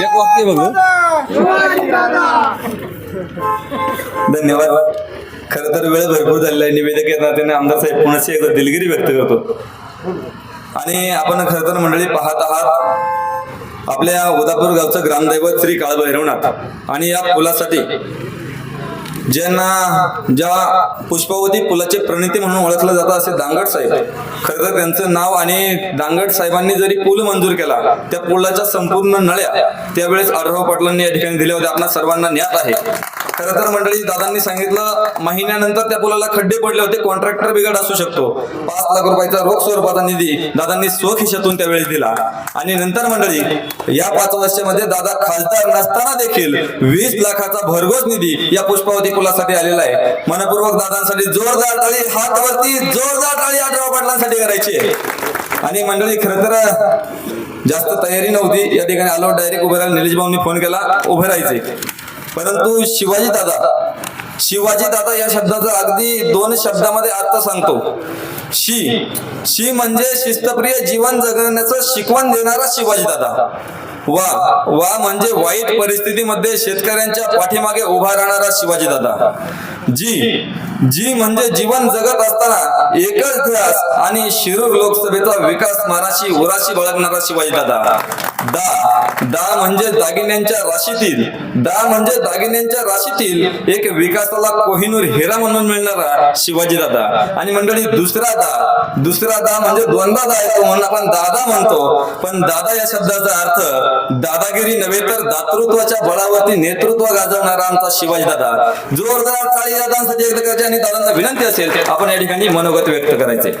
एक वाक्य बघू. धन्यवाद. खर तर वेळ भरपूर झालेला आहे. निवेदक येत नात्याने आमदार साहेब पुन्हा एकदा दिलगिरी व्यक्त करतो. आणि आपण खर तर मंडळी पाहत आहात आपल्या उदापूर गावचं ग्रामदैवत श्री काळभैरवनाथ. आणि या पुलासाठी ज्यांना ज्या पुष्पावती पुलाचे प्रणिती म्हणून ओळखलं जातं असे दांगड साहेब. खरं तर त्यांचं नाव आणि दांगड साहेबांनी जरी पूल मंजूर केला त्या पुलाच्या संपूर्ण नळ्या त्यावेळेस आढळराव पाटलांनी या ठिकाणी दिल्या होत्या आपल्या सर्वांना ज्ञात आहे. खरं तर मंडळी दादांनी सांगितलं महिन्यानंतर त्या पुलाला खड्डे पडले होते. कॉन्ट्रॅक्टर बिघड असू शकतो. पाच लाख रुपयाचा रोख स्वरूपाचा निधी दादांनी स्वखिशातून त्यावेळेस दिला. आणि नंतर मंडळी या पाच वर्षामध्ये दादा खासदार नसताना देखील वीस लाखाचा भरघोस निधी या पुष्पावती पुलासाठी आलेला आहे. मनपूर्वक दादांसाठी जोरदार टाळी हातवरती जोरदार टाळी आढळराव पाटलांसाठी करायची आहे. आणि मंडळी खरं तर जास्त तयारी नव्हती. या ठिकाणी आलो डायरेक्ट उभे राहिला. निलेश भाऊंनी फोन केला. उभे राहायचे. परंतु शिवाजी दादा शिवाजी दादा या शब्दाचा अगदी दोन शब्दामध्ये अर्थ सांगतो. शी शी म्हणजे शिस्तप्रिय जीवन जगण्याचं शिकवण देणारा शिवाजी दादा. वा वा म्हणजे वाईट परिस्थितीमध्ये शेतकऱ्यांच्या पाठीमागे उभा राहणारा शिवाजी दादा. जी जी म्हणजे जीवन जगत असताना एकच ध्यास आणि शिरूर लोकसभेचा विकास मानाशी उराशी बाळगणारा शिवाजी दादा. दा दा म्हणजे दागिन्यांच्या राशीतील दा म्हणजे दागिन्यांच्या राशीतील एक विकासाला कोहिनूर हेरा म्हणून मिळणारा शिवाजी दादा. आणि मंडळी दुसरा दा दुसरा दा म्हणजे दोनदा दा येतो म्हणून आपण दादा म्हणतो. पण दादा या शब्दाचा अर्थ दादागिरी नव्हे तर दातृत्वाच्या बळावरती नेतृत्व गाजवणारा आमचा शिवाजी दादा. जोरदार टाळी दादांसाठी एकदा करायचे आणि दादांना विनंती असेल आपण या ठिकाणी मनोगत व्यक्त करायचे.